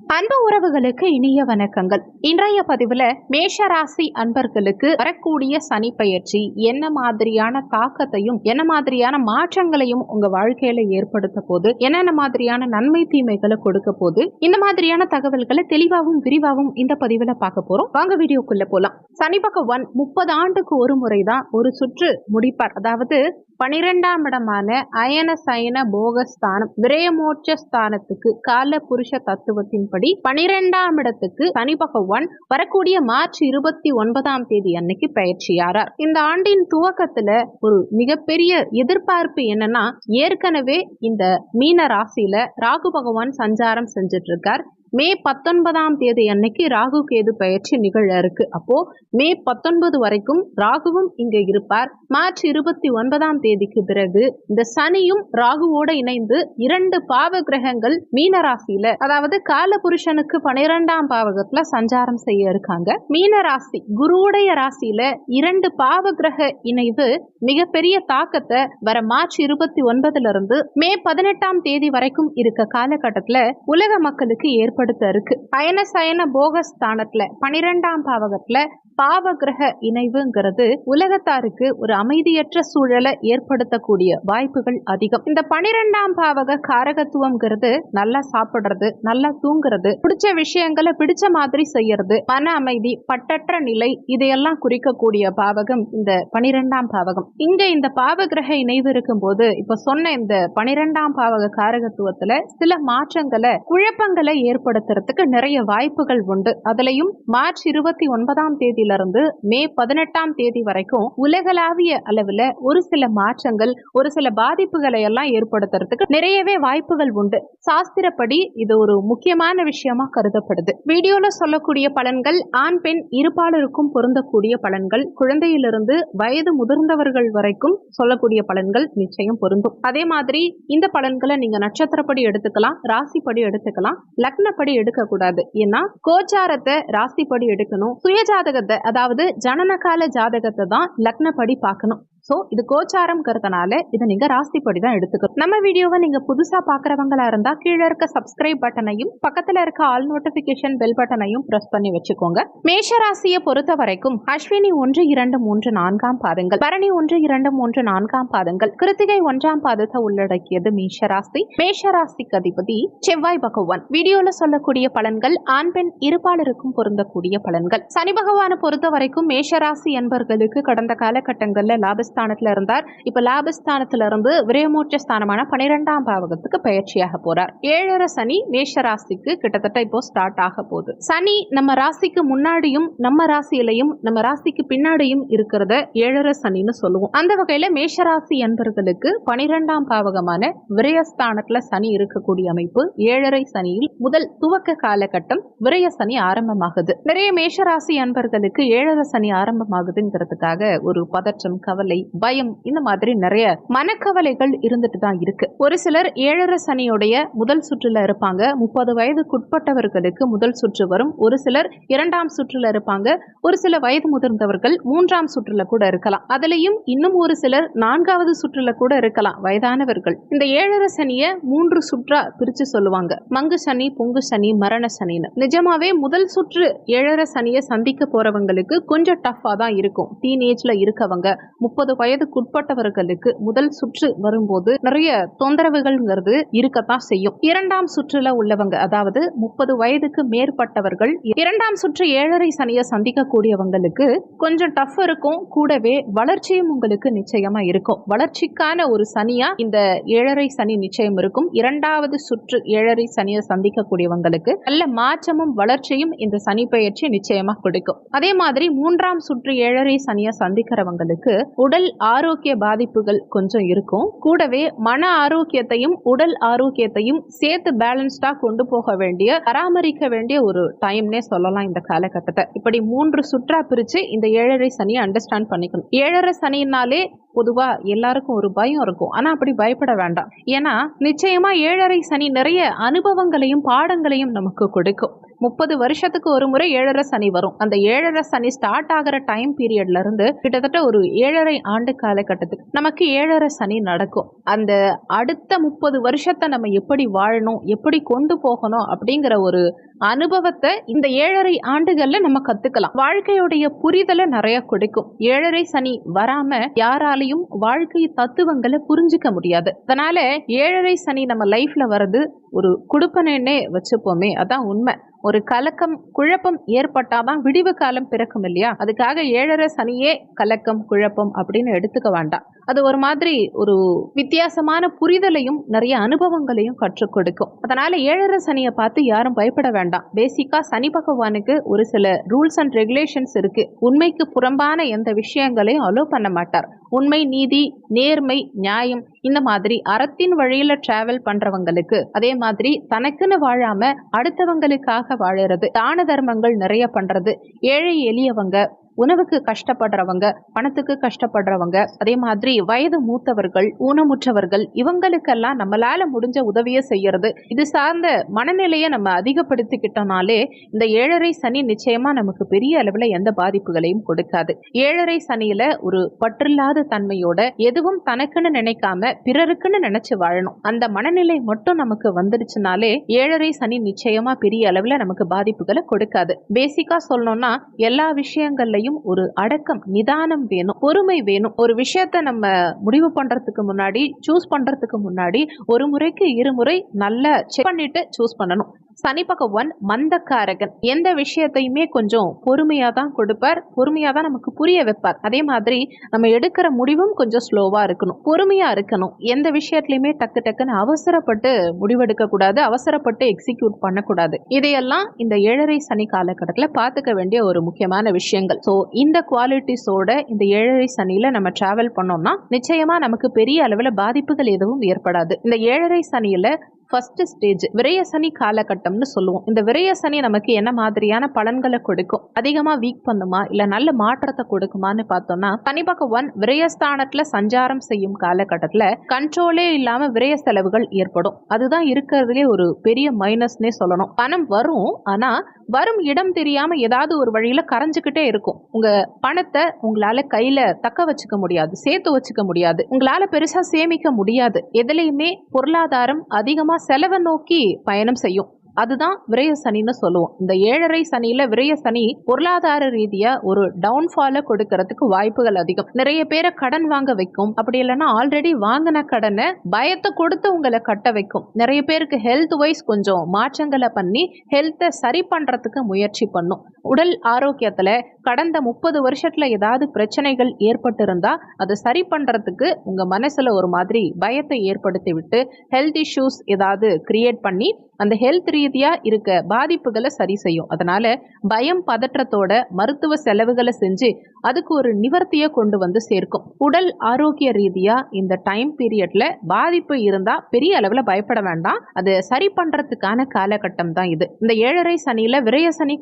அன்பு உறவுகளுக்கு இனிய வணக்கங்கள். இன்றைய பதிவுல மேஷ ராசி அன்பர்களுக்கு வரக்கூடிய சனி பயிற்சி என்ன மாதிரியான தாக்கத்தையும் என்ன மாதிரியான மாற்றங்களையும் உங்க வாழ்க்கையில ஏற்படுத்த போது என்னென்ன மாதிரியான நன்மை தீமைகளை கொடுக்க போது இந்த மாதிரியான தகவல்களை தெளிவாகவும் விரிவாகவும் இந்த பதிவுல பார்க்க போறோம். வாங்க வீடியோக்குள்ள போலாம். சனி பகவான் முப்பது ஆண்டுக்கு ஒரு முறைதான் ஒரு சுற்று முடிப்பார். அதாவது பனிரெண்டாம் இடமான அயன சயன போகஸ்தானம் விரயமோட்ச ஸ்தானத்துக்கு கால புருஷ தத்துவத்தின்படி பனிரெண்டாம் இடத்துக்கு சனி பகவான் வரக்கூடிய மார்ச் இருபத்தி ஒன்பதாம் தேதி அன்னைக்கு பயிற்சியாரார். இந்த ஆண்டின் துவக்கத்துல ஒரு மிகப்பெரிய எதிர்பார்ப்பு என்னன்னா ஏற்கனவே இந்த மீன ராசியில ராகு பகவான் சஞ்சாரம் செஞ்சிட்டு இருக்கார் மே பத்தொன்பதாம் தேதி அன்னைக்கு ராகு கேது பயிற்சி நிகழ இருக்கு. அப்போ மே பத்தொன்பது வரைக்கும் ராகுவும் இங்க இருப்பார். மார்ச் இருபத்தி ஒன்பதாம் தேதிக்கு பிறகு இந்த சனியும் ராகுவோட இணைந்து இரண்டு பாவ கிரகங்கள் மீனராசியில அதாவது கால புருஷனுக்கு பனிரெண்டாம் பாவகத்துல சஞ்சாரம் செய்ய இருக்காங்க. மீனராசி குருவுடைய ராசியில இரண்டு பாவ கிரக இணைவு மிகப்பெரிய தாக்கத்தை வர மார்ச் இருபத்தி ஒன்பதுல இருந்து மே பதினெட்டாம் தேதி வரைக்கும் இருக்க காலகட்டத்துல உலக மக்களுக்கு ஏற்படுத்த இருக்கு பயண சயன போகஸ்தானத்துல பனிரெண்டாம் பாவகத்துல பாவகிரக இணைவுங்கிறது உலகத்தாருக்கு ஒரு அமைதியற்ற சூழலை ஏற்படுத்தக்கூடிய வாய்ப்புகள் அதிகம். இந்த பனிரெண்டாம் பாவக காரகத்துவம்ங்கிறது நல்லா சாப்பிடுறது நல்லா தூங்குறது பிடிச்ச விஷயங்களை பிடிச்ச மாதிரி செய்யறது மன அமைதி பட்டற்ற நிலை இதையெல்லாம் குறிக்கக்கூடிய பாவகம் இந்த பனிரெண்டாம் பாவகம். இங்க இந்த பாவகிரக இணைவு இருக்கும்போது இப்ப சொன்ன இந்த பனிரெண்டாம் பாவக காரகத்துவத்துல சில மாற்றங்களை குழப்பங்களை ஏற்படுத்துறதுக்கு நிறைய வாய்ப்புகள் உண்டு. அதுலயும் மார்ச் இருபத்தி ஒன்பதாம் தேதி தேதியிலிருந்து மே பதினெட்டாம் தேதி வரைக்கும் உலகளாவிய அளவுல ஒரு சில மாற்றங்கள் ஒரு சில பாதிப்புகளை எல்லாம் ஏற்படுத்துறதுக்கு நிறையவே வாய்ப்புகள் உண்டு. சாஸ்திரப்படி இது ஒரு முக்கியமான விஷயமா கருதப்படுது. வீடியோல சொல்லக்கூடிய பலன்கள் ஆண் பெண் இருபாலருக்கும் பொருந்தக்கூடிய பலன்கள் குழந்தையிலிருந்து வயது முதிர்ந்தவர்கள் வரைக்கும் சொல்லக்கூடிய பலன்கள் நிச்சயம் பொருந்தும். அதே மாதிரி இந்த பலன்களை நீங்க நட்சத்திரப்படி எடுத்துக்கலாம் ராசிப்படி எடுத்துக்கலாம் லக்னப்படி எடுக்க கூடாது ஏன்னா கோச்சாரத்தை ராசிப்படி எடுக்கணும் சுயஜாதகத்தை அதாவது ஜனனகால ஜாதகத்தை தான் லக்னப்படி பார்க்கணும். ஸோ இது கோச்சாரம்ங்கிறதுனால இதை நீங்க ராசிப்படி தான் எடுத்துக்கணும். நம்ம வீடியோவை நீங்க புதுசா பாக்குறவங்களா இருந்தா கீழே இருக்க சப்ஸ்கிரைப் பட்டனையும் பக்கத்துல இருக்க ஆல் நோட்டிபிகேஷன் பெல் பட்டனையும் ப்ரெஸ் பண்ணி வச்சுக்கோங்க. மேஷ ராசியை பொறுத்த வரைக்கும் அஸ்வினி ஒன்று இரண்டு மூன்று நான்காம் பாதங்கள். பரணி ஒன்று இரண்டு மூன்று நான்காம் பாதங்கள். கிருத்திகை ஒன்றாம் பாதத்தை உள்ளடக்கியது மேஷ ராசி மேஷ ராசிக்கு அதிபதி செவ்வாய் பகவான். வீடியோல சொல்லக்கூடிய பலன்கள் ஆண் பெண் இருபாலருக்கும் பொருந்தக்கூடிய பலன்கள். சனி பகவானை பொறுத்த வரைக்கும் மேஷராசி என்பவர்களுக்கு கடந்த காலகட்டங்கள்ல லாபஸ்தானத்தில் இருந்தார். இப்போ லாபஸ்தானத்துல இருந்து விரயமூச்ச ஸ்தானமான பனிரெண்டாம் பாவகத்துக்கு பயிற்சியாக போறார். ஏழரை சனி மேஷ ராசிக்கு கிட்டத்தட்ட இப்போ ஸ்டார்ட் ஆக போகுது. சனி நம்ம ராசிக்கு முன்னாடியும் நம்ம ராசியிலையும் நம்ம ராசிக்கு பின்னாடியும் இருக்கிறத ஏழரை சனின்னு சொல்லுவோம். அந்த வகையில மேஷராசி என்பர்களுக்கு பனிரெண்டாம் பாவகமான விரயஸ்தானத்துல சனி இருக்கக்கூடிய அமைப்பு ஏழரை சனியில் முதல் துவக்க காலகட்டம் விரய சனி ஆரம்பமாகுது. நிறைய மேஷராசி அன்பர்களுக்கு ஏழரை சனி ஆரம்பமாகுதுங்கிறதுக்காக ஒரு பதற்றம் கவலை பயம் இந்த மாதிரி நிறைய மனக்கவலைகள் இருந்துட்டு தான் இருக்கு. ஒரு சிலர் ஏழரை சனியுடைய முதல் சுற்றுல இருப்பாங்க. முப்பது வயதுக்குட்பட்டவர்களுக்கு முதல் சுற்று வரும். ஒரு சிலர் இரண்டாம் சுற்றுல இருப்பாங்க. ஒரு சில வயது முதிர்ந்தவர்கள் மூன்றாம் சுற்றுல கூட இருக்கலாம். அதுலயும் இன்னும் ஒரு சிலர் நான்காவது சுற்றுல கூட இருக்கலாம். வயதானவர்கள். இந்த ஏழரை சனிய மூன்று சுற்றா பிரிச்சு சொல்லுவாங்க. மங்கு சனி பொங்கு சனி மரண சனின்னு. நிஜமாவே முதல் சுற்று ஏழரை சனியை சந்திக்க போறவங்களுக்கு கொஞ்சம் டஃபா தான் இருக்கும். டீன் ஏஜ்ல இருக்கவங்க முப்பது வயதுக்குட்பட்டவர்களுக்கு முதல் சுற்று வரும்போது நிறைய தொந்தரவுகள்ங்கிறது இருக்கத்தான் செய்யும். இரண்டாம் சுற்றுல உள்ளவங்க அதாவது முப்பது வயதுக்கு மேற்பட்டவர்கள் இரண்டாம் சுற்று ஏழரை சனியை சந்திக்கக்கூடியவங்களுக்கு கொஞ்சம் டஃப் இருக்கும். கூடவே வளர்ச்சியும் உங்களுக்கு நிச்சயமா இருக்கும். வளர்ச்சிக்கான ஒரு சனியா இந்த ஏழரை சனி நிச்சயம் இருக்கும். இரண்டாவது சுற்று ஏழரை சனியை சந்திக்கக்கூடியவங்களுக்கு நல்ல மாற்றமும் வளர்ச்சியும் இந்த சனி பயிற்சி நிச்சயமா கொடுக்கும். அதே மாதிரி மூன்றாம் சுற்று ஏழரை சனியை சந்திக்கிறவங்களுக்கு உடல் ஆரோக்கிய பாதிப்புகள் கொஞ்சம் இருக்கும். கூடவே மன ஆரோக்கியத்தையும் உடல் ஆரோக்கியத்தையும் சேர்த்து பேலன்ஸ்டா கொண்டு போக வேண்டிய பராமரிக்க வேண்டிய ஒரு டைம்னே சொல்லலாம் இந்த காலகட்டத்தை. இப்படி மூன்று சுற்றா பிரிச்சு இந்த ஏழரை சனியை அண்டர்ஸ்டாண்ட் பண்ணிக்கணும். ஏழரை சனினாலே பொதுவா எல்லாருக்கும் ஒரு பயம் இருக்கும். ஆனா அப்படி பயப்பட வேண்டாம். ஏன்னா நிச்சயமா ஏழரை சனி நிறைய அனுபவங்களையும் பாடங்களையும் நமக்கு கொடுக்கும். முப்பது வருஷத்துக்கு ஒரு முறை ஏழரை சனி வரும். அந்த ஏழரை சனி ஸ்டார்ட் ஆகிற டைம் பீரியட்ல இருந்து கிட்டத்தட்ட ஒரு ஏழரை ஆண்டு காலகட்டத்துக்கு நமக்கு ஏழரை சனி நடக்கும். அந்த அடுத்த முப்பது வருஷத்தை நம்ம எப்படி வாழணும் எப்படி கொண்டு போகணும் அப்படிங்கிற ஒரு அனுபவத்தை இந்த ஏழரை ஆண்டுகள்ல நம்ம கத்துக்கலாம். வாழ்க்கையுடைய புரிதலை நிறைய கொடுக்கும். ஏழரை சனி வராம யாராலையும் வாழ்க்கை தத்துவங்களை புரிஞ்சுக்க முடியாது. அதனால ஏழரை சனி நம்ம லைஃப்ல வர்றது ஒரு குடுப்பனே வச்சுப்போமே அதான் உண்மை. ஒரு கலக்கம் குழப்பம் ஏற்பட்டாதான் விடிவு காலம் பிறக்கும் இல்லையா? அதுக்காக ஏழரை சனியே கலக்கம் குழப்பம் அப்படின்னு எடுத்துக்க வேண்டாம். அது ஒரு மாதிரி ஒரு வித்தியாசமான புரிதலையும் நிறைய அனுபவங்களையும் கற்றுக் கொடுக்கும். அதனால ஏழரை சனியை பார்த்து யாரும் பயப்பட வேண்டாம். பேசிக்கா சனி பகவானுக்கு ஒரு சில ரூல்ஸ் அண்ட் ரெகுலேஷன்ஸ் இருக்கு. உண்மைக்கு புறம்பான எந்த விஷயங்களையும் அலோ பண்ண மாட்டார். உண்மை நீதி நேர்மை நியாயம் இந்த மாதிரி அறத்தின் வழியில டிராவல் பண்றவங்களுக்கு அதே மாதிரி தனக்குன்னு வாழாம அடுத்தவங்களுக்காக வாழறது தான தர்மங்கள் நிறைய பண்றது ஏழை எளியவங்க உணவுக்கு கஷ்டப்படுறவங்க பணத்துக்கு கஷ்டப்படுறவங்க அதே மாதிரி வயது மூத்தவர்கள் ஊனமுற்றவர்கள் இவங்களுக்கெல்லாம் நம்மளால முடிஞ்ச உதவியை செய்யறது. இது சார்ந்த மனநிலையை நம்ம அதிகப்படுத்திக்கிட்டோம்னாலே இந்த ஏழரை சனி நிச்சயமா நமக்கு பெரிய அளவில் எந்த பாதிப்புகளையும் கொடுக்காது. ஏழரை சனியில ஒரு பற்றில்லாத தன்மையோட எதுவும் தனக்குன்னு நினைக்காம பிறருக்குன்னு நினைச்சு வாழணும். அந்த மனநிலை மட்டும் நமக்கு வந்துடுச்சுனாலே ஏழரை சனி நிச்சயமா பெரிய அளவில் நமக்கு பாதிப்புகளை கொடுக்காது. பேசிக்கா சொல்லணும்னா எல்லா விஷயங்கள்லையும் ஒரு அடக்கம் நிதானம் வேணும் பொறுமை வேணும். ஒரு விஷயத்த நம்ம முடிவு பண்றதுக்கு முன்னாடி சூஸ் பண்றதுக்கு முன்னாடி ஒரு முறைக்கு இருமுறை நல்லா செக் பண்ணிட்டு சூஸ் பண்ணணும். சனி பகவான் மந்தக்காரகன். எந்த விஷயத்தையுமே கொஞ்சம் பொறுமையா தான் கொடுப்பார். பொறுமையா தான் நமக்கு புரிய வைப்பார். அதே மாதிரி நம்ம எடுக்கிற முடிவும் கொஞ்சம் ஸ்லோவா இருக்கணும். பொறுமையா இருக்கணும். எந்த விஷயத்துலையுமே டக்கு டக்குன்னு அவசரப்பட்டு முடிவெடுக்க கூடாது. அவசரப்பட்டு எக்ஸிக்யூட் பண்ணக்கூடாது. இதையெல்லாம் இந்த ஏழரை சனி காலகட்டத்தில் பார்த்துக்க வேண்டிய ஒரு முக்கியமான விஷயங்கள். ஸோ இந்த குவாலிட்டிஸோட இந்த ஏழரை சனியில நம்ம டிராவல் பண்ணோம்னா நிச்சயமா நமக்கு பெரிய அளவில் பாதிப்புகள் எதுவும் ஏற்படாது. இந்த ஏழரை சனியில ஃபஸ்ட்டு ஸ்டேஜ் விரயசனி காலகட்டம்னு சொல்லுவோம். இந்த விரயசனி நமக்கு என்ன மாதிரியான பலன்களை கொடுக்கும்? அதிகமாக வீக் பண்ணுமா? இல்லை நல்ல மாற்றத்தை கொடுக்குமான்னு பார்த்தோம்னா தனிப்பக்கம் ஒன் விரயஸ்தானத்தில் சஞ்சாரம் செய்யும் காலகட்டத்தில் கண்ட்ரோலே இல்லாமல் விரய செலவுகள் ஏற்படும். அதுதான் இருக்கிறதுலே ஒரு பெரிய மைனஸ்னே சொல்லணும். பணம் வரும் ஆனால் வரும் இடம் தெரியாமல் ஏதாவது ஒரு வழியில் கரைஞ்சிக்கிட்டே இருக்கும். உங்கள் பணத்தை உங்களால் கையில் தக்க வச்சுக்க முடியாது சேர்த்து வச்சுக்க முடியாது. உங்களால் பெருசாக சேமிக்க முடியாது. எதுலையுமே பொருளாதாரம் அதிகமாக செலவை நோக்கி பயணம் செய்யும். அதுதான் விரய சனின்னு சொல்லுவோம். இந்த ஏழரை சனியில விரய சனி பொருளாதார ரீதியா ஒரு டவுன்ஃபால கொடுக்கறதுக்கு வாய்ப்புகள் அதிகம். நிறைய பேரை கடன் வாங்க வைக்கும். அப்படி இல்லைன்னா ஆல்ரெடி வாங்கின கடனை பயத்தை கொடுத்து உங்களை கட்ட வைக்கும். நிறைய பேருக்கு ஹெல்த் வைஸ் கொஞ்சம் மாற்றங்களை பண்ணி ஹெல்த்தை சரி பண்றதுக்கு முயற்சி பண்ணும். உடல் ஆரோக்கியத்துல கடந்த முப்பது வருஷத்துல ஏதாவது பிரச்சனைகள் ஏற்பட்டிருந்தா அதை சரி பண்றதுக்கு உங்க மனசுல ஒரு மாதிரி பயத்தை ஏற்படுத்தி விட்டு ஹெல்த் இஷ்யூஸ் ஏதாவது கிரியேட் பண்ணி அந்த ஹெல்த் ரீதியாக இருக்க பாதிப்புகளை சரி செய்யும். அதனால் பயம் பதற்றத்தோட மருத்துவ செலவுகளை செஞ்சு அதுக்கு ஒரு நிவர்த்தியை கொண்டு வந்து சேர்க்கும். உடல் ஆரோக்கிய ரீதியாக இந்த டைம் பீரியடில் பாதிப்பு இருந்தால் பெரிய அளவில் பயப்பட வேண்டாம். அது சரி பண்ணுறதுக்கான காலகட்டம் தான் இது. இந்த ஏழரை சனியில் விரய சனி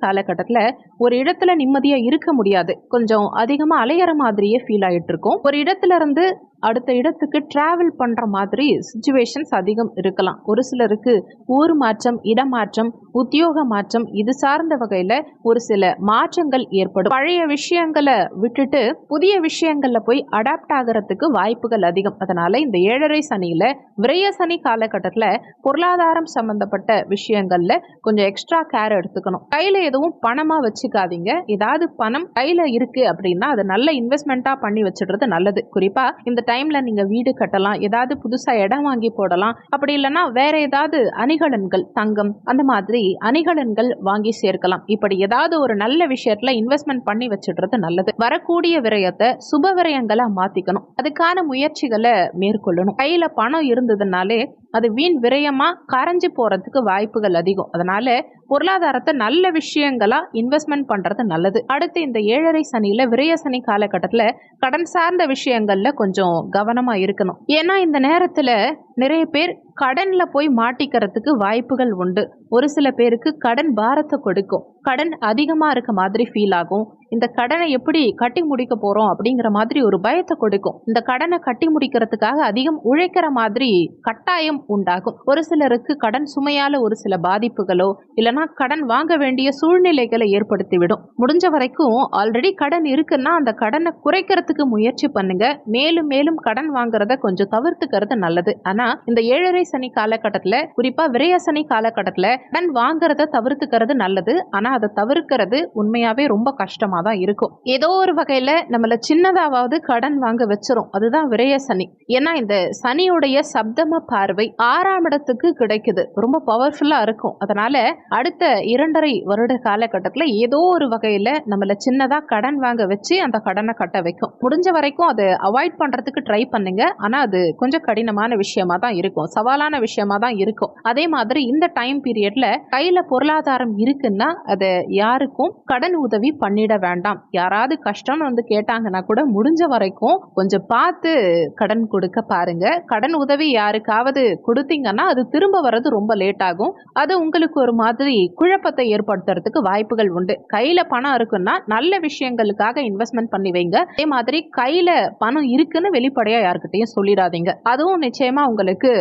ஒரு இடத்துல நிம்மதியாக இருக்க முடியாது. கொஞ்சம் அதிகமாக அலையற மாதிரியே ஃபீல் ஆகிட்டு இருக்கும். ஒரு இடத்துல இருந்து அடுத்த இடத்துக்கு டிராவல் பண்ற மாதிரி சுச்சுவேஷன்ஸ் அதிகம் இருக்கலாம். ஒரு சிலருக்கு ஊர் மாற்றம் இடமாற்றம் உத்தியோக மாற்றம் இது சார்ந்த வகையில ஒரு சில மாற்றங்கள் ஏற்படும். பழைய விஷயங்களை விட்டுட்டு புதிய விஷயங்கள்ல போய் அடாப்ட் ஆகிறதுக்கு வாய்ப்புகள் அதிகம். அதனால் இந்த ஏழரை சனியில விரைய சனி காலகட்டத்தில் பொருளாதாரம் சம்மந்தப்பட்ட விஷயங்கள்ல கொஞ்சம் எக்ஸ்ட்ரா கேர் எடுத்துக்கணும். கையில் எதுவும் பணமாக வச்சுக்காதீங்க. ஏதாவது பணம் கையில் இருக்குது அப்படின்னா அதை நல்ல இன்வெஸ்ட்மெண்ட்டாக பண்ணி வச்சிடுறது நல்லது. குறிப்பாக இந்த டைம்ல நீங்க வீடு கட்டலாம் ஏதாவது புதுசா இடம் வாங்கி போடலாம். அப்படி இல்லைன்னா வேற ஏதாவது அணிகலன்கள் தங்கம் அந்த மாதிரி அணிகலன்கள் வாங்கி சேர்க்கலாம். இப்படி ஏதாவது ஒரு நல்ல விஷயத்துல இன்வெஸ்ட்மெண்ட் பண்ணி வச்சிடுறது நல்லது. வரக்கூடிய விரயத்தை சுப விரயங்களா மாத்திக்கணும். அதுக்கான முயற்சிகளை மேற்கொள்ளணும். கையில பணம் இருந்ததுனாலே அது வீண் விரயமாக கரைஞ்சு போகிறதுக்கு வாய்ப்புகள் அதிகம். அதனால் பொருளாதாரத்தை நல்ல விஷயங்களா இன்வெஸ்ட்மெண்ட் பண்ணுறது நல்லது. அடுத்து இந்த ஏழரை சனியில் விரய சனி காலகட்டத்தில் கடன் சார்ந்த விஷயங்களில் கொஞ்சம் கவனமாக இருக்கணும். ஏன்னா இந்த நேரத்தில் நிறைய பேர் கடனில் போய் மாட்டிக்கிறதுக்கு வாய்ப்புகள் உண்டு. ஒரு சில பேருக்கு கடன் பாரத்தை கொடுக்கும். கடன் அதிகமாக இருக்க மாதிரி ஃபீல் ஆகும். இந்த கடனை எப்படி கட்டி முடிக்க போகிறோம் அப்படிங்கிற மாதிரி ஒரு பயத்தை கொடுக்கும். இந்த கடனை கட்டி முடிக்கிறதுக்காக அதிகம் உழைக்கிற மாதிரி கட்டாயம் உண்டாகும். ஒரு சிலருக்கு கடன் சுமையால் ஒரு சில பாதிப்புகளோ இல்லைன்னா கடன் வாங்க வேண்டிய சூழ்நிலைகளை ஏற்படுத்திவிடும். முடிஞ்ச வரைக்கும் ஆல்ரெடி கடன் இருக்குன்னா அந்த கடனை குறைக்கிறதுக்கு முயற்சி பண்ணுங்க. மேலும் மேலும் கடன் வாங்குறத கொஞ்சம் தவிர்த்துக்கிறது நல்லது. ஆனால் இந்த ஏழரை சனி காலகட்டத்தில் குறிப்பாக விரைய சனி காலகட்டத்தில் கடன் வாங்குறத தவிர்த்துக்கிறது நல்லது. ஆனால் ஆனா அதை தவிர்க்கிறது உண்மையாவே ரொம்ப கஷ்டமா தான் இருக்கும். ஏதோ ஒரு வகையில நம்மள சின்னதாவது கடன் வாங்க வச்சிரும். அதுதான் விரய சனி. ஏன்னா இந்த சனியுடைய சப்தம பார்வை ஆறாம் இடத்துக்கு கிடைக்குது. ரொம்ப பவர்ஃபுல்லா இருக்கும். அதனால அடுத்த இரண்டரை வருட காலகட்டத்துல ஏதோ ஒரு வகையில நம்மள சின்னதா கடன் வாங்க வச்சு அந்த கடனை கட்ட வைக்கும். முடிஞ்ச வரைக்கும் அதை அவாய்ட் பண்றதுக்கு ட்ரை பண்ணுங்க. ஆனா அது கொஞ்சம் கடினமான விஷயமா தான் இருக்கும். சவாலான விஷயமா தான் இருக்கும். அதே மாதிரி இந்த டைம் பீரியட்ல கையில பொருளாதாரம் இருக்குன்னா அது யாருக்கும் கடன் உதவி பண்ணிட வேண்டாம். யாராவது கஷ்டம்னு வந்து கேட்டாங்கன்னா கூட முடிஞ்ச வரைக்கும் கொஞ்சம் பார்த்து கடன் கொடுக்க பாருங்க. கடன் உதவி யாருக்காவது கொடுத்தீங்கன்னா அது திரும்ப வர்றது ரொம்ப லேட் ஆகும். அது உங்களுக்கு ஒரு மாதிரி குழப்பத்தை ஏற்படுத்துறதுக்கு வாய்ப்புகள் உண்டு. கையில பணம் இருக்குன்னா நல்ல விஷயங்களுக்காக இன்வெஸ்ட்மெண்ட் பண்ணி வைங்க. அதே மாதிரி கையில பணம் இருக்குன்னு வெளிப்படையா யாருக்கிட்டையும் சொல்லிடாதீங்க. அதுவும் நிச்சயமா உங்களுக்கு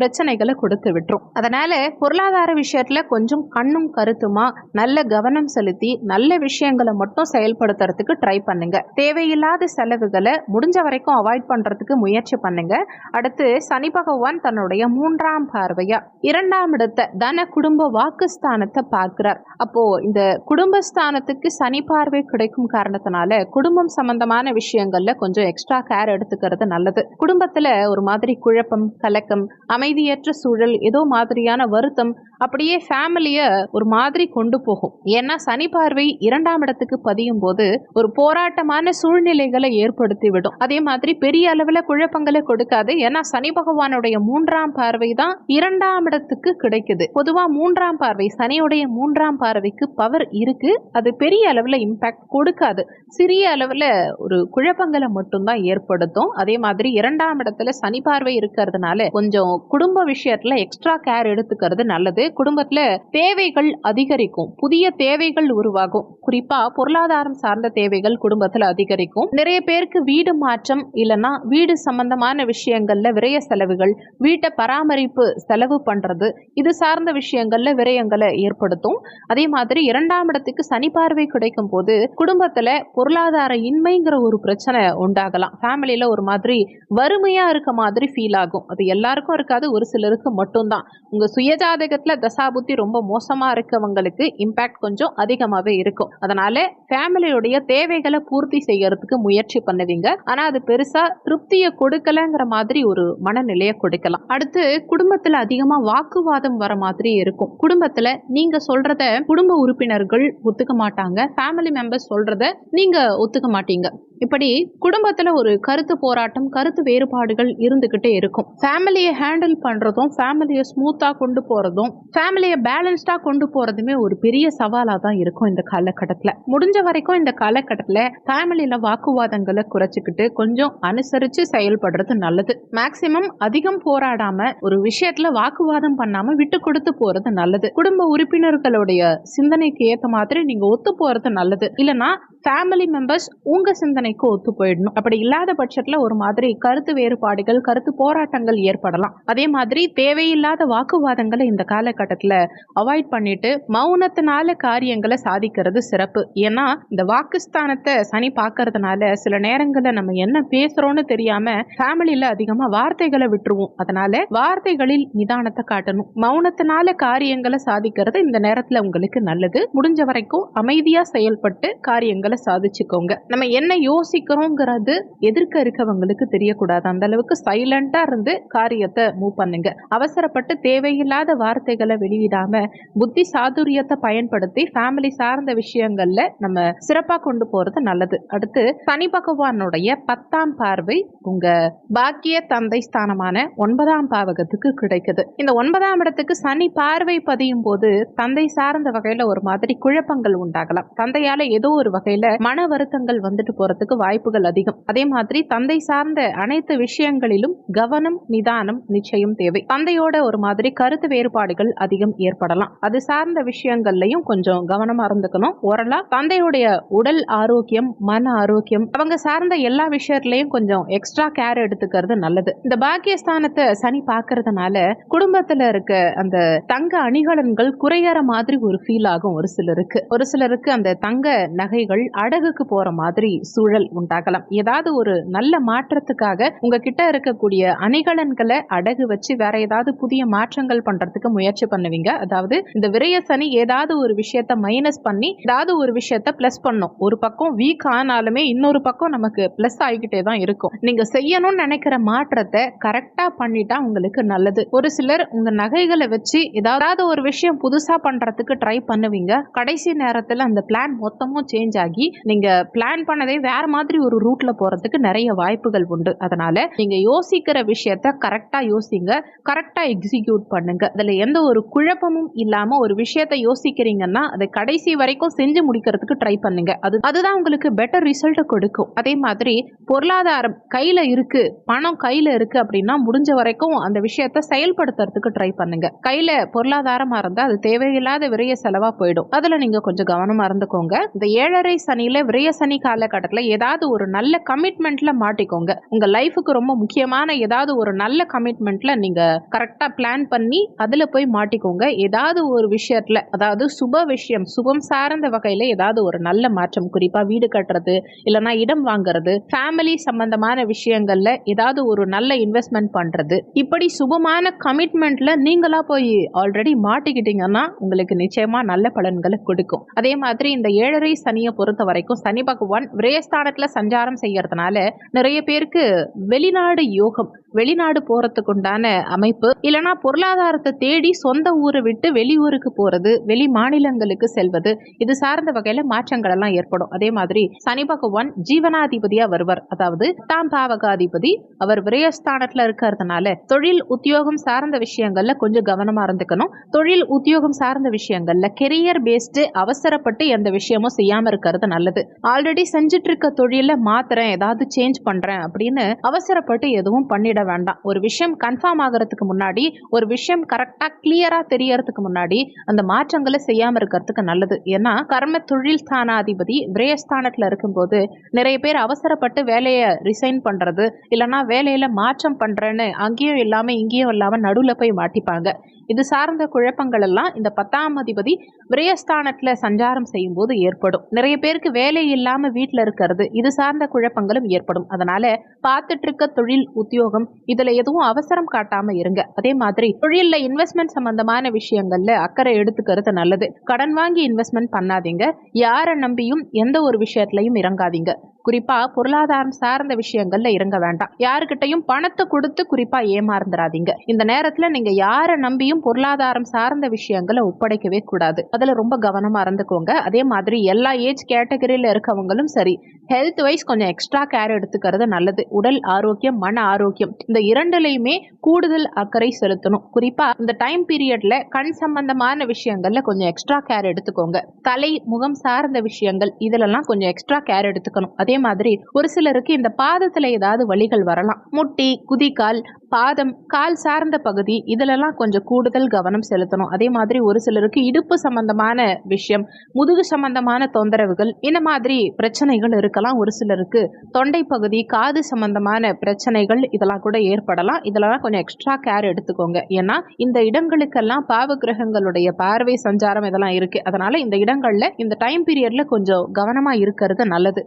பிரச்சனைகளை கொடுத்து விட்டுரும். அதனால பொருளாதார விஷயத்துல கொஞ்சம் கண்ணும் கருத்துமா நல்ல கவனம் செலுத்தி நல்ல விஷயங்களை மட்டும் செயல்படுத்துறதுக்கு ட்ரை பண்ணுங்க. தேவையில்லாத செலவுகளை முடிஞ்ச வரைக்கும் அவாய்ட் பண்றதுக்கு முயற்சி பண்ணுங்க. அடுத்து சனி பகவான் தன்னுடைய மூன்றாம் பார்வையா இரண்டாம் இடத்தை தன குடும்ப வாக்குஸ்தானத்தை பார்க்கிறார். அப்போ இந்த குடும்பஸ்தானத்துக்கு சனி பார்வை கிடைக்கும் காரணத்தினால குடும்பம் சம்பந்தமான விஷயங்கள்ல கொஞ்சம் எக்ஸ்ட்ரா கேர் எடுத்துக்கிறது நல்லது. குடும்பத்துல ஒரு மாதிரி குழப்பம் கலக்கம் அமைதியற்ற சூழல் ஏதோ மாதிரியான வருத்தம் அப்படியே ஃபேமிலியை ஒரு மாதிரி கொண்டு போகும். ஏன்னா சனி பார்வை இரண்டாம் இடத்துக்கு பதியும் போது ஒரு போராட்டமான சூழ்நிலைகளை ஏற்படுத்தி விடும். அதே மாதிரி பெரிய அளவில் குழப்பங்களை கொடுக்காது. ஏன்னா சனி பகவானுடைய மூன்றாம் பார்வை தான் இரண்டாம் இடத்துக்கு கிடைக்குது. பொதுவா மூன்றாம் பார்வை சனியுடைய மூன்றாம் பார்வைக்கு பவர் இருக்கு. அது பெரிய அளவில் இம்பாக்ட் கொடுக்காது. சிறிய அளவில் ஒரு குழப்பங்களை மட்டும்தான் ஏற்படுத்தும். அதே மாதிரி இரண்டாம் இடத்துல சனி பார்வை இருக்கிறதுனால கொஞ்சம் குடும்ப விஷயத்துல எக்ஸ்ட்ரா கேர் எடுத்துக்கிறது நல்லது. குடும்பத்துல தேவைகள் அதிகரிக்கும். புதிய தேவைகள் உருவாகும். குறிப்பா பொருளாதாரம் சார்ந்த தேவைகள் குடும்பத்துல அதிகரிக்கும். நிறைய பேருக்கு வீடு மாற்றம் இல்லைன்னா வீடு சம்பந்தமான விஷயங்கள்ல விரய செலவுகள் வீட்டை பராமரிப்பு செலவு பண்றது இது சார்ந்த விஷயங்கள்ல விரயங்களை ஏற்படுத்தும். அதே மாதிரி இரண்டாம் இடத்துக்கு சனி பார்வை கிடைக்கும் போது குடும்பத்துல பொருளாதார இன்மைங்கிற ஒரு பிரச்சனை உண்டாகலாம். ஃபேமிலியில ஒரு மாதிரி வறுமையா இருக்க மாதிரி ஃபீல் ஆகும். அது எல்லாருக்கும் இருக்காது. ஒரு சிலருக்கு மட்டும்தான். உங்க சுயஜாதகத்துல தசாபுத்தி ரொம்ப மோசமா இருக்கவங்களுக்கு இம்பேக்ட் கொஞ்சம் அதிகமாவே இருக்கும். அதனால ஃபேமிலியுடைய தேவைகளை பூர்த்தி செய்யறதுக்கு முயற்சி பண்ணுவீங்க. ஆனா அது பெருசா திருப்தியை கொடுக்கலங்கிற மாதிரி ஒரு மனநிலையை கொடுக்கலாம். அடுத்து குடும்பத்தில் அதிகமாக வாக்குவாதம் வர மாதிரி இருக்கும். குடும்பத்துல நீங்க சொல்கிறத குடும்ப உறுப்பினர்கள் ஒத்துக்க மாட்டாங்க. ஃபேமிலி மெம்பர்ஸ் சொல்கிறத நீங்க ஒத்துக்க மாட்டீங்க. இப்படி குடும்பத்தில் ஒரு கருத்து போராட்டம் கருத்து வேறுபாடுகள் இருந்துக்கிட்டே இருக்கும். ஃபேமிலியை ஹேண்டில் பண்ணுறதும் ஃபேமிலியை ஸ்மூத்தாக கொண்டு போகிறதும் ஃபேமிலியை பேலன்ஸ்டாக கொண்டு போகிறதுமே ஒரு பெரிய சவாலாக தான் இருக்கும் இந்த காலகட்டத்தில். முடிஞ்ச வரைக்கும் இந்த காலகட்டத்தில் ஃபேமிலியில் வாக்குவாதங்களை குறைச்சிக்கிட்டு கொஞ்சம் அனுசரித்து செயல்படுறது நல்லது. மேக்சிமம் அதிகம் போராடாமல் ஒரு விஷயத்தில் வாக்குவாதம் பண்ணாமல் விட்டு கொடுத்து போகிறது நல்லது. குடும்ப உறுப்பினர்களுடைய சிந்தனைக்கு ஏற்ற மாதிரி நீங்கள் ஒத்து போகிறது நல்லது. இல்லைனா ஃபேமிலி மெம்பர்ஸ் உங்கள் சிந்தனைக்கு ஒத்து போயிடணும். அப்படி இல்லாத பட்சத்தில் ஒரு மாதிரி கருத்து வேறுபாடுகள் கருத்து போராட்டங்கள் ஏற்படலாம். அதே மாதிரி தேவையில்லாத வாக்குவாதங்களை இந்த காலகட்டத்தில் அவாய்ட் பண்ணிட்டு மௌனத்தினால காரியங்களை சாதிக்கிறது சிறப்பு. ஏன்னா இந்த வாக்குஸ்தானத்தை சனி பார்க்கறதுனால சில நேரங்களில் நம்ம என்ன பேசுகிறோன்னு தெரியாம ஃபேமிலியில் அதிகமாக வார்த்தைகளை விட்டுருவோம். அதனால வார்த்தைகளில் நிதானத்தை காட்டணும். மௌனத்தினால காரியங்களை சாதிக்கிறது இந்த நேரத்தில் உங்களுக்கு நல்லது. முடிஞ்ச வரைக்கும் அமைதியாக செயல்பட்டு காரியங்கள் சாதிச்சுக்கோங்க. நம்ம என்ன யோசிக்கிறோங்கிறது எதிர்க்க இருக்கவங்களுக்கு தெரியக்கூடாது. அந்த அளவுக்கு சைலண்டா இருந்து காரியத்தை மூவ் பண்ணுங்க. அவசரப்பட்டு தேவையில்லாத வார்த்தைகளை வெளியிடாம புத்தி சாதுரியத்தை பயன்படுத்தி ஃபேமிலி சார்ந்த விஷயங்கள்ல நம்ம சிறப்பா கொண்டு போறது நல்லது. அடுத்து சனி பகவானுடைய பத்தாம் பார்வை உங்க பாக்கிய தந்தை ஸ்தானமான ஒன்பதாம் பாவகத்துக்கு கிடைக்குது. இந்த ஒன்பதாம் இடத்துக்கு சனி பார்வை பதியும் போது தந்தை சார்ந்த வகையில ஒரு மாதிரி குழப்பங்கள் உண்டாகலாம். தந்தையால ஏதோ ஒரு வகையில சூழ்நிலையில மன வருத்தங்கள் வந்துட்டு போறதுக்கு வாய்ப்புகள் அதிகம். அதே மாதிரி தந்தை சார்ந்த அனைத்து விஷயங்களிலும் கவனம் நிதானம் நிச்சயம் தேவை. தந்தையோட ஒரு மாதிரி கருத்து வேறுபாடுகள் அதிகம் ஏற்படலாம். அது சார்ந்த விஷயங்கள்லயும் கொஞ்சம் கவனமா இருந்துக்கணும். ஓரளா தந்தையுடைய உடல் ஆரோக்கியம் மன ஆரோக்கியம் அவங்க சார்ந்த எல்லா விஷயத்துலயும் கொஞ்சம் எக்ஸ்ட்ரா கேர் எடுத்துக்கிறது நல்லது. இந்த பாக்கியஸ்தானத்தை சனி பார்க்கறதுனால குடும்பத்துல இருக்க அந்த தங்க அணிகலன்கள் குறையற மாதிரி ஒரு ஃபீல் ஆகும் ஒரு சிலருக்கு. ஒரு சிலருக்கு அந்த தங்க நகைகள் அடகுக்கு போற மாதிரி சூழல் உண்டாகலாம். ஏதாவது ஒரு நல்ல மாற்றத்துக்காக உங்ககிட்ட இருக்கக்கூடிய அணிகலன்களை அடகு வச்சு வேற ஏதாவது புதிய மாற்றங்கள் பண்றதுக்கு முயற்சி பண்ணுவீங்க. அதாவது இந்த விரய சனி ஏதாவது ஒரு விஷயத்த மைனஸ் பண்ணி ஏதாவது ஒரு விஷயத்த பிளஸ் பண்ணும். ஒரு பக்கம் வீக் ஆனாலுமே இன்னொரு பக்கம் நமக்கு பிளஸ் ஆகிக்கிட்டே தான் இருக்கும். நீங்க செய்யணும்னு நினைக்கிற மாற்றத்தை கரெக்டா பண்ணிட்டா உங்களுக்கு நல்லது. ஒரு சிலர் உங்க நகைகளை வச்சு ஏதாவது ஒரு விஷயம் புதுசா பண்றதுக்கு ட்ரை பண்ணுவீங்க. கடைசி நேரத்துல அந்த பிளான் மொத்தமும் சேஞ்ச் ஆகி நீங்க பிளான் பண்ணதே வேற மாதிரி ஒரு ரூட்ல போறதுக்கு நிறைய வாய்ப்புகள் உண்டு. அதனால நீங்க யோசிக்கிற விஷயத்த கரெக்டா யோசிங்க கரெக்டா எக்ஸிக்யூட் பண்ணுங்க. அதுல எந்த ஒரு குழப்பமும் இல்லாம ஒரு விஷயத்த யோசிக்கிறீங்கன்னா அதை கடைசி வரைக்கும் செஞ்சு முடிக்கிறதுக்கு ட்ரை பண்ணுங்க. அது அதுதான் உங்களுக்கு பெட்டர் ரிசல்ட் கொடுக்கும். அதே மாதிரி பொருளாதாரம் கையில இருக்கு பணம் கையில இருக்கு அப்படின்னா முடிஞ்ச வரைக்கும் அந்த விஷயத்த செயல்படுத்துறதுக்கு ட்ரை பண்ணுங்க. கையில பொருளாதாரமா இருந்தா அது தேவையில்லாத விரைய செலவா போயிடும். அதுல நீங்க கொஞ்சம் கவனமா இருந்துக்கோங்க. இந்த ஏழரை சனியில விரைய சனி காலகட்டத்துல ஏதாவது ஒரு நல்ல கமிட்மெண்ட்ல மாட்டிக்கோங்க. உங்க லைஃபுக்கு ரொம்ப முக்கியமான ஏதாவது ஒரு நல்ல கமிட்மெண்ட்ல நீங்க கரெக்டா பிளான் பண்ணி அதுல போய் மாட்டிக்கோங்க. ஏதாவது ஒரு விஷயத்துல அதாவது சுப விஷயம் சுபம் சார்ந்த வகையில ஏதாவது ஒரு நல்ல மாற்றம் குறிப்பா வீடு கட்டுறது இல்லைன்னா இடம் வாங்குறது ஃபேமிலி சம்பந்தமான விஷயங்கள்ல ஏதாவது ஒரு நல்ல இன்வெஸ்ட்மெண்ட் பண்றது. இப்படி சுபமான கமிட்மெண்ட்ல நீங்களா போய் ஆல்ரெடி மாட்டிக்கிட்டீங்கன்னா உங்களுக்கு நிச்சயமா நல்ல பலன்களை கொடுக்கும். அதே மாதிரி இந்த ஏழரை சனியை பொறுத்த வரைக்கும் சனி பகவான் விரயஸ்தானத்தில் சஞ்சாரம் செய்யறதுனால நிறைய பேருக்கு வெளிநாடு யோகம் வெளிநாடு போறதுக்கு உண்டான அமைப்பு. இல்லைனா பொருளாதாரத்தை தேடி சொந்த ஊரை விட்டு வெளியூருக்கு போறது வெளி மாநிலங்களுக்கு செல்வது. இது சார்ந்த வகையில மாற்றங்கள் எல்லாம் ஏற்படும். அதே மாதிரி சனி பகவான் ஜீவனாதிபதியா வருவார். அதாவது தாம் பாவகாதிபதி. அவர் விரயஸ்தானத்துல இருக்கிறதுனால தொழில் உத்தியோகம் சார்ந்த விஷயங்கள்ல கொஞ்சம் கவனமா இருந்துக்கணும். தொழில் உத்தியோகம் சார்ந்த விஷயங்கள்ல கெரியர் பேஸ்டு அவசரப்பட்டு எந்த விஷயமும் செய்யாம இருக்கிறது நல்லது. ஆல்ரெடி செஞ்சுட்டு இருக்க தொழில மாத்துறேன் ஏதாவது சேஞ்ச் பண்றேன் அப்படின்னு அவசரப்பட்டு எதுவும் பண்ணிட வேண்டாம். ஒரு விஷயம் கன்ஃபார்ம் ஆகிறதுக்கு முன்னாடி ஒரு விஷயம் கரெக்டா கிளியரா தெரியறதுக்கு முன்னாடி அந்த மாற்றங்களை செய்யாம இருக்கிறதுக்கு நல்லது. ஏன்னா கர்ம தொழில் ஸ்தானாதிபதி விரயஸ்தானத்துல இருக்கும்போது நிறைய பேர் அவசரப்பட்டு வேலையை ரிசைன் பண்றது இல்லைன்னா வேலையில மாற்றம் பண்றேன்னு அங்கேயும் இல்லாம இங்கேயும் இல்லாம நடுவுல போய் மாட்டிப்பாங்க. இது சார்ந்த குழப்பங்கள் எல்லாம் இந்த பத்தாம் அதிபதி விரயஸ்தானத்துல சஞ்சாரம் செய்யும் போது ஏற்படும். நிறைய பேர் பேருக்கு வேலை இல்லாம வீட்டுல இருக்கிறது. இது சார்ந்த குழப்பங்களும் ஏற்படும். அதனால பார்த்துட்டு இருக்க தொழில் உத்தியோகம் இதுல எதுவும் அவசரம் காட்டாம இருங்க. அதே மாதிரி தொழில்ல இன்வெஸ்ட்மெண்ட் சம்பந்தமான விஷயங்கள்ல அக்கறை எடுத்துக்கிறது நல்லது. கடன் வாங்கி இன்வெஸ்ட்மெண்ட் பண்ணாதீங்க. யாரை நம்பியும் எந்த ஒரு விஷயத்திலையும் இறங்காதீங்க. குறிப்பா பொருளாதாரம் சார்ந்த விஷயங்கள்ல இறங்க வேண்டாம். யாருக்கிட்டையும் பணத்தை கொடுத்து குறிப்பா ஏமாந்துடாதீங்க இந்த நேரத்துல நீங்க யாரை நம்பியும் பொருளாதாரம் சார்ந்த விஷயங்களை ஒப்படைக்கவே கூடாது. அதுல ரொம்ப கவனமா இருந்துக்கோங்க. அதே மாதிரி எல்லா ஏஜ் கேட்டகரியில இருக்கவங்களும் சரி ஹெல்த் வைஸ் கொஞ்சம் எக்ஸ்ட்ரா கேர் எடுத்துக்கிறது நல்லது. உடல் ஆரோக்கியம் மன ஆரோக்கியம் இந்த இரண்டுலையுமே கூடுதல் அக்கறை செலுத்தணும். குறிப்பா இந்த டைம் பீரியட்ல கண் சம்பந்தமான விஷயங்கள்ல கொஞ்சம் எக்ஸ்ட்ரா கேர் எடுத்துக்கோங்க. தலை முகம் சார்ந்த விஷயங்கள் இதுலலாம் கொஞ்சம் எக்ஸ்ட்ரா கேர் எடுத்துக்கணும். அதே மாதிரி ஒரு சிலருக்கு இந்த பாதத்துல ஏதாவது வழிகள் வரலாம். முட்டி குதிகால் பாதம் கால் சார்ந்த பகுதி இதிலெல்லாம் கொஞ்சம் கூடுதல் கவனம் செலுத்தணும். அதே மாதிரி ஒரு சிலருக்கு இடுப்பு சம்பந்தமான விஷயம் முதுகு சம்பந்தமான தொந்தரவுகள் இந்த மாதிரி பிரச்சனைகள் இருக்கலாம். ஒரு சிலருக்கு தொண்டை பகுதி காது சம்பந்தமான பிரச்சனைகள் இதெல்லாம் கூட ஏற்படலாம். இதெல்லாம் கொஞ்சம் எக்ஸ்ட்ரா கேர் எடுத்துக்கோங்க. ஏன்னா இந்த இடங்களுக்கெல்லாம் பாவ கிரகங்களுடைய பார்வை சஞ்சாரம் இதெல்லாம் இருக்கு. அதனால இந்த இடங்கள்ல இந்த டைம் பீரியட்ல கொஞ்சம் கவனமா இருக்கிறது நல்லது.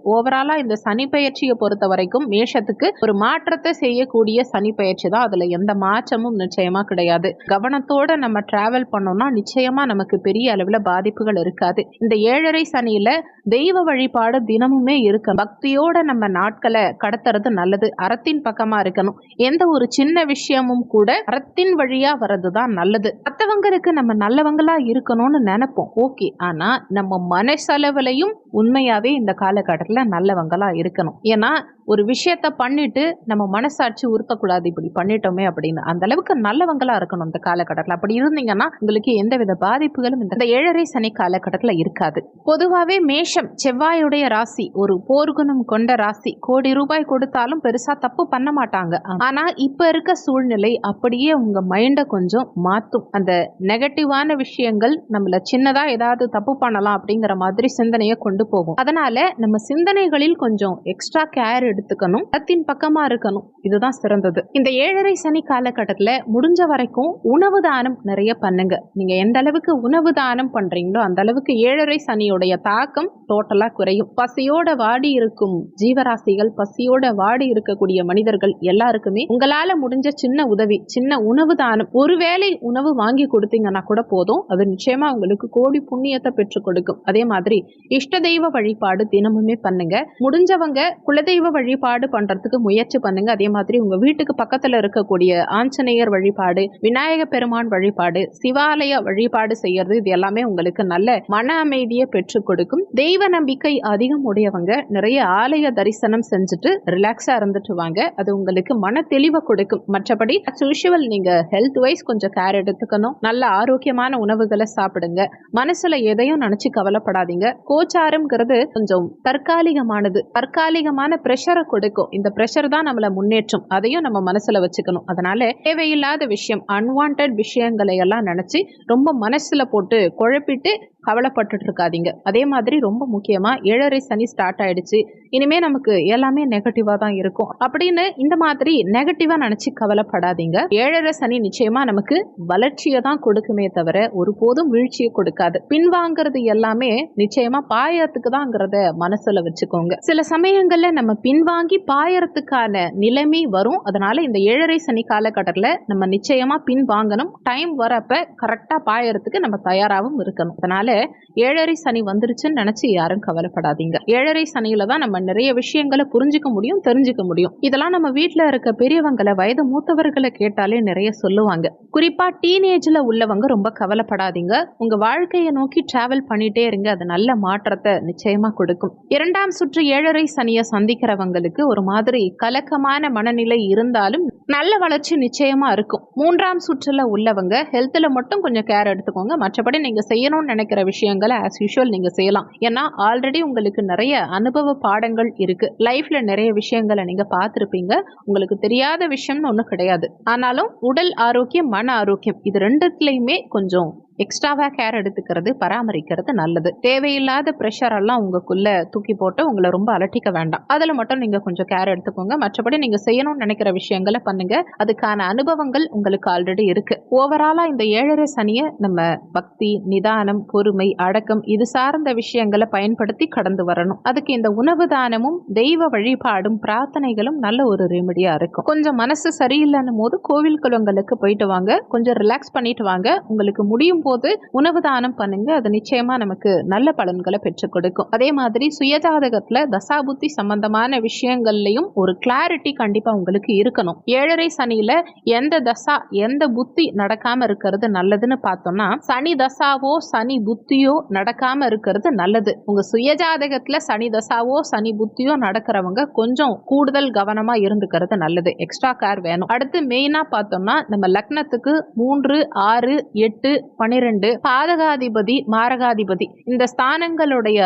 இந்த சனி பயிற்சியை பொறுத்த வரைக்கும் மேஷத்துக்கு ஒரு மாற்றத்தை செய்யக்கூடிய சனி பயிற்சி தான். அதுல எந்த மாற்றமும் நிச்சயமா கிடையாது. கவனத்தோட நம்ம டிராவல் பண்ணோம்னா நிச்சயமா நமக்கு பெரிய அளவுல பாதிப்புகள் இருக்காது. இந்த ஏழரை சனியில தெய்வ வழிபாடு தினமுமே இருக்கு பக்தியோட நம்ம நாட்களை கடத்துறது நல்லது. அறத்தின் பக்கமா இருக்கணும். எந்த ஒரு சின்ன விஷயமும் கூட அறத்தின் வழியா வர்றதுதான் நல்லது. மற்றவங்களுக்கு நம்ம நல்லவங்களா இருக்கணும்னு நினைப்போம். ஓகே. ஆனா நம்ம மனசளவுலையும் உண்மையாவே இந்த காலகட்டத்துல நல்லவங்களா இருக்கணும். ஏன்னா ஒரு விஷயத்த பண்ணிட்டு நம்ம மனசாட்சி உறுத்தக்கூடாது. இப்படி பண்ணிட்டோமே அப்படின்னு. அந்த அளவுக்கு நல்லவங்களா இருக்கணும் இந்த காலகட்டத்தில். அப்படி இருந்தீங்கன்னா உங்களுக்கு எந்தவித பாதிப்புகளும் இந்த ஏழரை சனி காலகட்டத்தில் இருக்காது. பொதுவாகவே மேஷம் செவ்வாயுடைய ராசி ஒரு போர்க்குணம் கொண்ட ராசி. கோடி ரூபாய் கொடுத்தாலும் பெருசா தப்பு பண்ண மாட்டாங்க. ஆனா இப்ப இருக்க சூழ்நிலை அப்படியே உங்க மைண்டை கொஞ்சம் மாத்தும். அந்த நெகட்டிவான விஷயங்கள் நம்மள சின்னதா ஏதாவது தப்பு பண்ணலாம் அப்படிங்கிற மாதிரி சிந்தனையை கொண்டு போகும். அதனால நம்ம சிந்தனைகளில் கொஞ்சம் எக்ஸ்ட்ரா கேர் எடுத்துக்கணும். பத்தின் பக்கமா இருக்கணும். இதுதான் சிறந்தது. இந்த ஏழரை சனி காலகட்டத்துல முடிஞ்ச வரைக்கும் உணவு தானம் நிறைய பண்ணுங்க. நீங்க எந்த அளவுக்கு உணவு தானம் பண்றீங்களோ அந்த அளவுக்கு ஏழரை சனியுடைய தாக்கம் டோட்டலா குறையும். பசியோட வாடி இருக்கும் ஜீவராசிகள் பசியோட வாடி இருக்கக்கூடிய மனிதர்கள் எல்லாருக்குமே உங்களால முடிஞ்ச சின்ன உதவி சின்ன உணவு தானம் ஒருவேளை உணவு வாங்கி கொடுத்தீங்கன்னா கூட போதும். அது நிச்சயமா உங்களுக்கு கோடி புண்ணியத்தை பெற்றுக் கொடுக்கும். அதே மாதிரி இஷ்ட தெய்வ வழிபாடு தினமுமே பண்ணுங்க. முடிஞ்சவங்க குலதெய்வ வழி வழிபாடு பண்றதுக்கு முயற்சி பண்ணுங்க. அதே மாதிரி உங்க வீட்டுக்கு பக்கத்துல இருக்கக்கூடிய ஆஞ்சநேயர் வழிபாடு விநாயக பெருமான் வழிபாடு சிவாலய வழிபாடு செய்யறது இது எல்லாமே உங்களுக்கு நல்ல மன அமைதியை பெற்றுக் கொடுக்கும். தெய்வ நம்பிக்கை அதிகம் உடையவங்க நிறைய ஆலய தரிசனம் செஞ்சுட்டு ரிலாக்ஸா இருந்துட்டு வாங்க. அது உங்களுக்கு மன தெளிவை கொடுக்கும். மற்றபடி யூஷுவல் நீங்க ஹெல்த் வைஸ் கொஞ்சம் கேர் எடுத்துக்கணும். நல்ல ஆரோக்கியமான உணவுகளை சாப்பிடுங்க. மனசுல எதையும் நினைச்சு கவலைப்படாதீங்க. கோச்சாரம்ங்கிறது கொஞ்சம் தற்காலிகமானது. தற்காலிகமான பிரஷர் கொடுக்கும். இந்த ப்ரெஷர் தான் நம்மள முன்னேற்றும். அதையும் நம்ம மனசில் வச்சுக்கணும். அதனால தேவையில்லாத விஷயம் அன்வான்ட் விஷயங்களை எல்லாம் நினைச்சு ரொம்ப மனசுல போட்டு குழப்பிட்டு கவலைப்பட்டுட்டு இருக்காதீங்க அதே மாதிரி ரொம்ப முக்கியமாக ஏழரை சனி ஸ்டார்ட் ஆயிடுச்சு. இனிமே நமக்கு எல்லாமே நெகட்டிவாக தான் இருக்கும். அப்படின்னு இந்த மாதிரி நெகட்டிவாக நினச்சி கவலைப்படாதீங்க. ஏழரை சனி நிச்சயமாக நமக்கு வளர்ச்சியை தான் கொடுக்குமே தவிர ஒருபோதும் வீழ்ச்சியை கொடுக்காது. பின்வாங்கிறது எல்லாமே நிச்சயமாக பாயறதுக்கு தாங்கிறத மனசில் வச்சுக்கோங்க. சில சமயங்களில் நம்ம பின்வாங்கி பாயறதுக்கான நிலைமை வரும். அதனால இந்த ஏழரை சனி காலகட்டத்தில் நம்ம நிச்சயமாக பின்வாங்கணும். டைம் வரப்ப கரெக்டாக பாயறதுக்கு நம்ம தயாராகவும் இருக்கணும். அதனால ஏழரை சனி வந்துருச்சுன்னு நினைச்சு யாரும் கவலைப்படாதீங்க. ஏழரை சனியில தான் நம்ம நிறைய விஷயங்களை புரிஞ்சுக்க முடியும் தெரிஞ்சுக்க முடியும். இதெல்லாம் நம்ம வீட்டில் இருக்க பெரியவங்களை வயது மூத்தவர்களை கேட்டாலே நிறைய சொல்லுவாங்க. குறிப்பா டீனேஜ்ல உள்ளவங்க ரொம்ப கவலைப்படாதீங்க. உங்க வாழ்க்கையை நோக்கி டிராவல் பண்ணிட்டே இருங்க. அது நல்ல மாற்றத்தை நிச்சயமா கொடுக்கும். இரண்டாம் சுற்று ஏழரை சனியை சந்திக்கிறவங்களுக்கு ஒரு மாதிரி கலக்கமான மனநிலை இருந்தாலும் நல்ல வளர்ச்சி நிச்சயமா இருக்கும். மூன்றாம் சுற்றுல உள்ளவங்க ஹெல்த்ல மட்டும் கொஞ்சம் கேர் எடுத்துக்கோங்க. மற்றபடி நீங்க செய்யணும்னு நினைக்கிற விஷயங்களை ஆஸ் யூஷுவல் நீங்கள் செய்யலாம். ஏன்னா ஆல்ரெடி உங்களுக்கு நிறைய அனுபவ பாடங்கள் இருக்கு. லைஃப்ல நிறைய விஷயங்களை நீங்கள் பார்த்துருப்பீங்க. உங்களுக்கு தெரியாத விஷயம்னு ஒன்றும் கிடையாது. ஆனாலும் உடல் ஆரோக்கியம் மன ஆரோக்கியம் இது ரெண்டுத்துலையுமே கொஞ்சம் எக்ஸ்ட்ராவாக கேர் எடுத்துக்கிறது பராமரிக்கிறது நல்லது. தேவையில்லாத ப்ரெஷர் எல்லாம் உங்களுக்குள்ள தூக்கி போட்டு உங்களை ரொம்ப அலட்டிக்க வேண்டாம். அதில் மட்டும் நீங்கள் கொஞ்சம் கேர் எடுத்துக்கோங்க. மற்றபடி நீங்கள் செய்யணும்னு நினைக்கிற விஷயங்களை பண்ணுங்க. அதுக்கான அனுபவங்கள் உங்களுக்கு ஆல்ரெடி இருக்கு. ஓவராலாக இந்த ஏழரை சனியை நம்ம பக்தி நிதானம் பொறுமை அடக்கம் இது சார்ந்த விஷயங்களை பயன்படுத்தி கடந்து வரணும். அதுக்கு இந்த உணவு தானமும் தெய்வ வழிபாடும் பிரார்த்தனைகளும் நல்ல ஒரு ரெமெடியா இருக்கும். கொஞ்சம் மனசு சரியில்லைன்னும் போது கோவில் குளங்களுக்கு போயிட்டு வாங்க. கொஞ்சம் ரிலாக்ஸ் பண்ணிட்டு வாங்க. உங்களுக்கு முடியும் போது உணவு தானம் பண்ணுங்க. அது நிச்சயமா நமக்கு நல்ல பலன்களை பெற்றுக் கொடுக்கும். அதே மாதிரி சுயஜாதகத்துல தசாபுத்தி சம்பந்தமான விஷயங்கள்லயும் ஒரு கிளாரிட்டி கண்டிப்பா உங்களுக்கு இருக்கணும். ஏழரை சனியில எந்த தசா எந்த புத்தி நடக்காம இருக்கிறது நல்லதுன்னு பார்த்தோம்னா சனி தசாவோ சனி புத்தியோ நடக்காம இருக்கிறது நல்லது. உங்க சுயஜாதகத்துல சனி தசாவோ சனி புத்தியோ நடக்கிறவங்க கொஞ்சம் கூடுதல் கவனமா இருந்துக்கிறது நல்லது. எக்ஸ்ட்ரா கேர் வேணும். அடுத்து மெயினா பார்த்தோம்னா நம்ம லக்னத்துக்கு மூன்று ஆறு எட்டு பனிரெண்டு பாதகாதிபதி மாரகாதிபதி. இந்த ஸ்தானங்களுடைய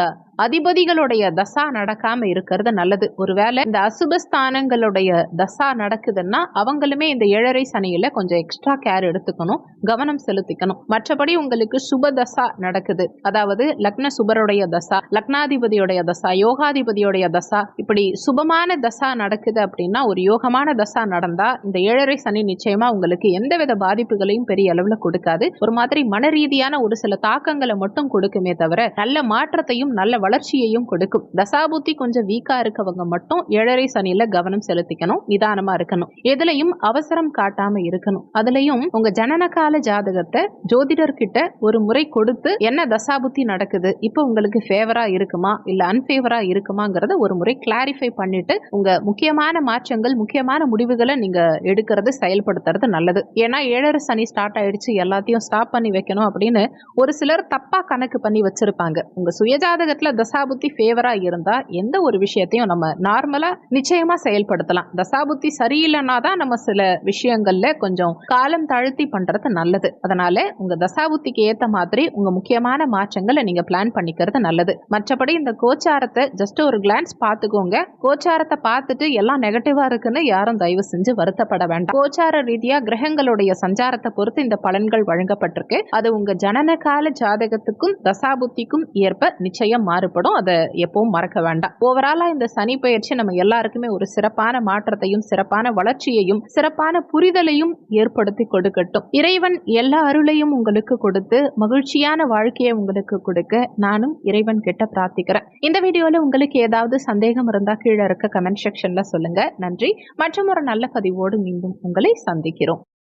அதிபதிகளுடைய தசா நடக்காம இருக்கிறது நல்லது. ஒருவேளை இந்த அசுபஸ்தானங்களுடைய தசா நடக்குதுன்னா அவங்களுமே இந்த ஏழரை சனியில கொஞ்சம் எக்ஸ்ட்ரா கேர் எடுத்துக்கணும் கவனம் செலுத்திக்கணும். மற்றபடி உங்களுக்கு சுப தசா நடக்குது. அதாவது லக்ன சுபருடைய தசா லக்னாதிபதியுடைய தசா யோகாதிபதியுடைய தசா இப்படி சுபமான தசா நடக்குது அப்படின்னா ஒரு யோகமான தசா நடந்தா இந்த ஏழரை சனி நிச்சயமா உங்களுக்கு எந்தவித பாதிப்புகளையும் பெரிய அளவுல கொடுக்காது. ஒரு மாதிரி மன ரீதியான ஒரு சில தாக்கங்களை மட்டும் கொடுக்குமே தவிர நல்ல மாற்றத்தையும் நல்ல வளர்ச்சியையும் கொடுக்கும். தசாபுத்தி கொஞ்சம் வீக்கா இருக்கவங்க மட்டும் ஏழரை சனியில கவனம் செலுத்திக்கணும் நிதானமா இருக்கணும். எதுலையும் அவசரம் காட்டாம இருக்கணும். அதுலயும் உங்க ஜனன கால ஜாதகத்தை ஜோதிடர்கிட்ட ஒரு முறை கொடுத்து என்ன தசாபுத்தி நடக்குது? இப்போ உங்களுக்கு ஃபேவரா இருக்குமா? இல்ல அன்பேவரா இருக்குமாங்கிறத ஒரு முறை கிளாரிஃபை பண்ணிட்டு உங்க முக்கியமான மாற்றங்கள் முக்கியமான முடிவுகளை நீங்க எடுக்கிறது செயல்படுத்துறது நல்லது. ஏன்னா ஏழரை சனி ஸ்டார்ட் ஆயிடுச்சு எல்லாத்தையும் ஸ்டாப் பண்ணி வைக்கணும் அப்படின்னு ஒரு சிலர் தப்பா கணக்கு பண்ணி வச்சிருப்பாங்க. உங்க சுயஜாதகத்துல தசாபுத்தி ஃபேவரா இருந்தா எந்த ஒரு விஷயத்தையும் நம்ம நார்மலா நிச்சயமா செயல்படுத்தலாம். தசாபுத்தி சரியில்லைன்னா தான் நம்ம சில விஷயங்கள்ல கொஞ்சம் காலம் தாழ்த்தி பண்றது நல்லது. அதனால உங்க தசாபுத்திக்கு ஏத்த மாதிரி உங்க முக்கியமான மாற்றங்களை நீங்க பிளான் பண்ணிக்கிறது நல்லது. மற்றபடி இந்த கோச்சாரத்தை ஜஸ்ட் ஒரு கிளான்ஸ் பார்த்துக்கோங்க. கோச்சாரத்தை பார்த்துட்டு எல்லாம் நெகட்டிவா இருக்குன்னு யாரும் தயவு செஞ்சு வருத்தப்பட வேண்டாம். கோச்சார ரீதியா கிரகங்களுடைய சஞ்சாரத்தை பொறுத்து இந்த பலன்கள் வழங்கப்பட்டிருக்கு. அது உங்க ஜனன கால ஜாதகத்துக்கும் தசாபுத்திக்கும் ஏற்ப நிச்சயம் மாறுபடும். அதை எப்பவும் மறக்க வேண்டாம். ஓவராலா இந்த சனி பயிற்சி நம்ம எல்லாருக்குமே ஒரு சிறப்பான மாற்றத்தையும் சிறப்பான வளர்ச்சியையும் சிறப்பான புரிதலையும் ஏற்படுத்தி கொடுக்கட்டும். இறைவன் எல்லா அருளையும் உங்களுக்கு கொடுத்து மகிழ்ச்சியான வாழ்க்கையை உங்களுக்கு கொடுக்க நானும் இறைவன் கிட்ட பிரார்த்திக்கிறேன். இந்த வீடியோல உங்களுக்கு ஏதாவது சந்தேகம் இருந்தா கீழே இருக்க கமெண்ட் செக்ஷன்ல சொல்லுங்க. நன்றி. மற்றும் ஒரு நல்ல பதிவோடு மீண்டும் உங்களை சந்திக்கிறோம்.